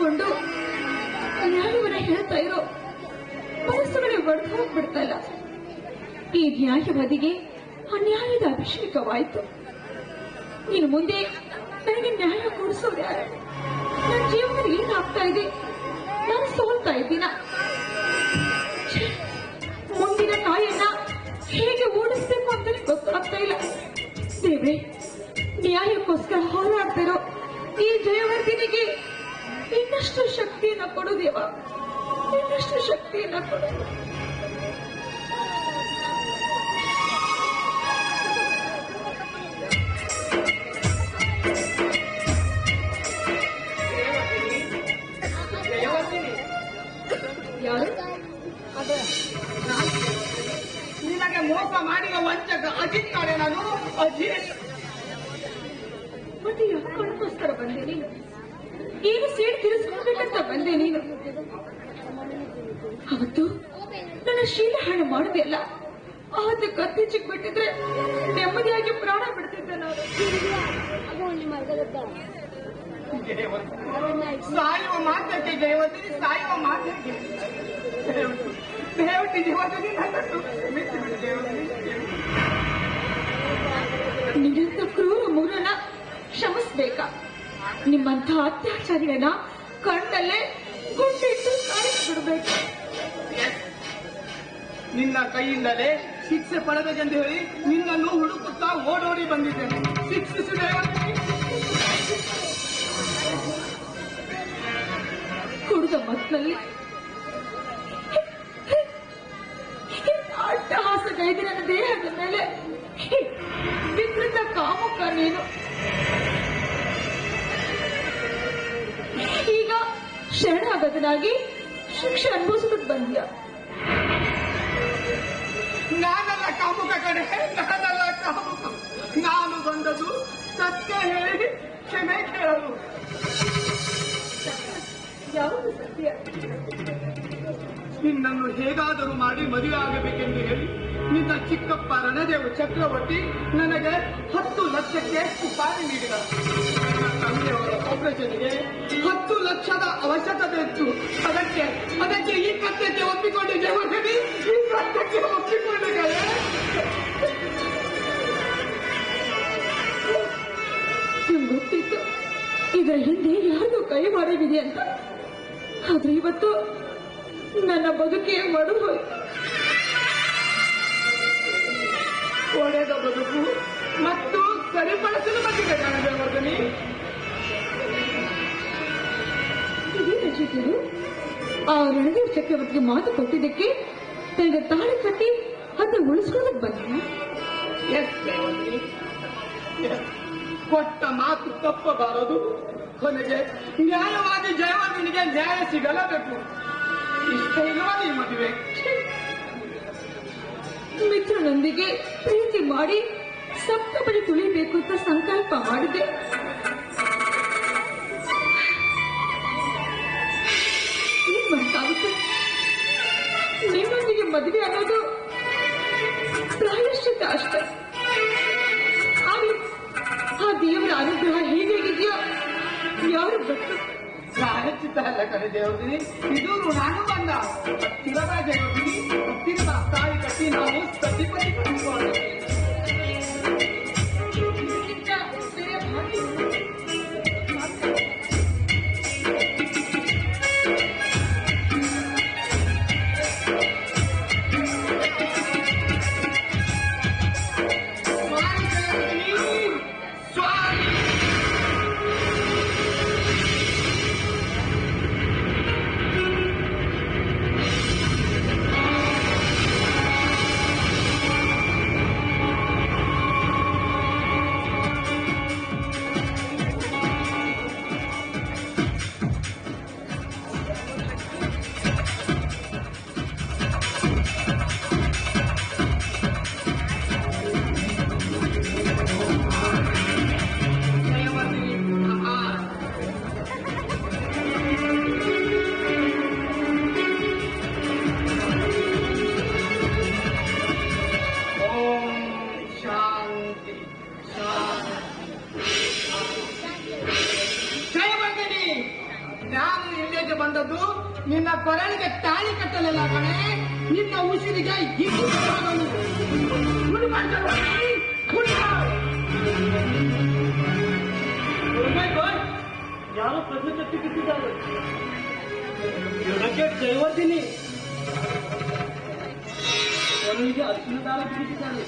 ಕೂತ್ಕೊಂಡು ನ್ಯಾಯವನ್ನ ಹೇಳ್ತಾ ಇರೋ ಮನಸ್ಸುಗಳೇ ಒಡೆದು ಈ ನ್ಯಾಯವಾದಿಗೆ ಅನ್ಯಾಯದ ಅಭಿಷೇಕವಾಯ್ತು. ಇನ್ನು ಮುಂದೆ ನನಗೆ ನ್ಯಾಯ ಕೊಡಿಸೋದು ಯಾರು? ನನ್ನ ಜೀವನ ಏನಾಗ್ತಾ ಇದೆ? ನಾನು ಸೋಲ್ತಾ ಇದ್ದೀನ? ಮುಂದಿನ ತಾಯಿಯನ್ನ ಹೇಗೆ ಓಡಿಸ್ಬೇಕು ಅಂತಲೇ ಗೊತ್ತಾಗ್ತಾ ಇಲ್ಲ. ದೇವ್ರೆ, ನ್ಯಾಯಕ್ಕೋಸ್ಕರ ಹೋರಾಡ್ತಿರೋ ಈ ಜಯವರ್ಧಿನಿಗೆ ಇನ್ನಷ್ಟು ಶಕ್ತಿಯನ್ನ ಕೊಡು ದೇವ. ಇನ್ನಷ್ಟು ಶಕ್ತಿಯನ್ನ ಕೊಡು. ನಿನಗೆ ಮಾಡಿದ ವಂಚಕ ಅಜಿತ್ ನಾನು ಅಜಿತ್ ಮತ್ತೆ ಯಾಕೋಸ್ಕರ ಬಂದೆ ನೀನು? ಏನು ಸೀಟ್ ತಿರುಸ್ಕೊಳ್ಬೇಕಂತ ಬಂದೆ ನೀನು. ಅವತ್ತು ನನ್ನ ಶೀಲ ಹಣ ಮಾಡಿದೆ ಅಲ್ಲ ಅವತ್ತು ಕತ್ತಿ ಚಿಕ್ಬಿಟ್ಟಿದ್ರೆ ನೆಮ್ಮದಿಯಾಗಿ ಪ್ರಾಣ ಬಿಡ್ತಿದ್ದೆ ಸಾಯುವ ಮಾತಕ್ಕೆ ಜಯವರ್ಧಿನಿ ಸಾಯುವ ಮಾತಕ್ಕೆ. ದೇವತಿ ಜಯವರ್ಧಿನಿ ನನ್ನನ್ನು ಕ್ರೂರ ಮೂರನ ಕ್ಷಮಿಸ್ಬೇಕಾ? ನಿಮ್ಮಂಥ ಅತ್ಯಾಚಾರಿಗಳನ್ನ ಕಣ್ಣಲ್ಲೇ ಗುಂಡಿಟ್ಟು ಬಿಡ್ಬೇಕು. ನಿನ್ನ ಕೈಯಿಂದಲೇ ಶಿಕ್ಷೆ ಪಡೆಬೇಕೆಂದು ಹೇಳಿ ನಿನ್ನನ್ನು ಹುಡುಕುತ್ತಾ ಓಡೋಡಿ ಬಂದಿದ್ದೇನೆ. ಶಿಕ್ಷಿಸಿದೆ. ಕುಡಿದ ಮತ್ತಲ್ಲಿ ಅಟ್ಟಹಾಸ ನನ್ನ ದೇಹದ ಮೇಲೆ ವಿಕೃತ ಕಾಮುಕ ನೀನು. ಶರಣಾಗತನಾಗಿ ಶಿಕ್ಷೆ ಅನುಭವಿಸೋದಕ್ಕೆ ಬಂದ್ಯ. ನಾನಲ್ಲ ಕಾಮುಕ ಕಡೆ ನಾನಲ್ಲ ಕಾಮುಕ. ನಾನು ಬಂದದು ಸತ್ಯ ಹೇಳಿ ಕ್ಷಮೆ ಕೇಳಲು. ಯಾವುದು ಸತ್ಯ? ನಿನ್ನನ್ನು ಹೇಗಾದರೂ ಮಾಡಿ ಮದುವೆ ಆಗಬೇಕೆಂದು ಹೇಳಿ ನಿನ್ನ ಚಿಕ್ಕಪ್ಪ ರಣದೇವ್ ಚಕ್ರವರ್ತಿ ನನಗೆ ಹತ್ತು ಲಕ್ಷಕ್ಕೆ ಉಪಾಯ ನೀಡಿದ. ಲಕ್ಷದ ಅವಶ್ಯಕತೆ ಇತ್ತು. ಅದಕ್ಕೆ ಅದಕ್ಕೆ ಈ ಕೃತ್ಯಕ್ಕೆ ಒಪ್ಪಿಕೊಂಡಿದ್ದೆ ಮಗನಿ. ಈ ಕೃತ್ಯಕ್ಕೆ ಒಪ್ಪಿಕೊಂಡಿದ್ದಾರೆ ಗೊತ್ತಿತ್ತು, ಇದರ ಹಿಂದೆ ಯಾರು ಕೈ ಮಾಡಿದೆ ಅಂತ. ಆದ್ರೆ ಇವತ್ತು ನನ್ನ ಬದುಕೇ ಒಳ್ಳೆಯದ ಒಡೆದ ಬದುಕು ಮತ್ತು ಸರಿಪಡಿಸಲು ಬಂದಿದೆ ರಣದೇವರ್ಧನಿ ರಚಿತರು ಆ ರಣದೇವ್ ಚಕ್ರವರ್ತಿಗೆ ಮಾತು ಕೊಟ್ಟಿದ್ದಕ್ಕೆ ತನಗೆ ತಾಳಿ ಕಟ್ಟಿ ಅದನ್ನ ಉಳಿಸ್ಕೊಳ್ಳೋದಕ್ಕೆ ಬಂದ ಕೊಟ್ಟ ಮಾತು ತಪ್ಪಬಾರದು ಕೊನೆಗೆ ನ್ಯಾಯವಾಗಿ ಜಯವರ್ಧನಿಗೆ ನ್ಯಾಯ ಸಿಗಲೇಬೇಕು. ಇಷ್ಟ ಇಲ್ವಾ ಈ ಮದುವೆ. ಮಿತ್ರನೊಂದಿಗೆ ಪ್ರೀತಿ ಮಾಡಿ ಸಪ್ತಪಡಿ ತುಳಿಬೇಕು ಅಂತ ಸಂಕಲ್ಪ ಮಾಡಿದೆ ನಿಮ್ಮೊಂದಿಗೆ ಮದುವೆ ಅನ್ನೋದು ಪ್ರಾಯಶ್ಚಿತ ಅಷ್ಟೇ. ಆದ್ರೆ ಆ ದೇವರ ಅನುಗ್ರಹ ಹೇಗಿದೆಯೋ ಯಾರು ಗೊತ್ತು? ಪ್ರಾಯಶ್ಚಿತ ಅಲ್ಲ ಕಡೆ ದೇವರಿ ಇದು ಋಣಾನುಬಂಧ ಹತ್ತಿರದ ದೇವರ್ಧನಿ ಹತ್ತಿರದ ತಾಯಿ ಕಟ್ಟಿ ನಾವು ಸತಿಪತಿ ಕಂಡುಕೊಳ್ಳೋಣ ಇಲ್ಲ ಕಣೆ. ನಿನ್ನ ಉಸಿರಿಗೆ ಯಾರೋ ಪ್ರಶ್ನೆ ಕಟ್ಟಿ ಬಿಟ್ಟಿದ್ದಾರೆ. ಗಿಡಕ್ಕೆ ಜೈವರ್ದಿನಿ ಅವನಿಗೆ ಅರ್ಶಿನ ದಾರ ಬಿಡಿಸಿದ್ದಾಳೆ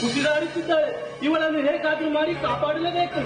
ಕುಸಿದಾಡುತ್ತಿದ್ದಾಳೆ ಇವಳನ್ನು ಹೇಗಾದ್ರೂ ಮಾಡಿ ಕಾಪಾಡಲೇಬೇಕು.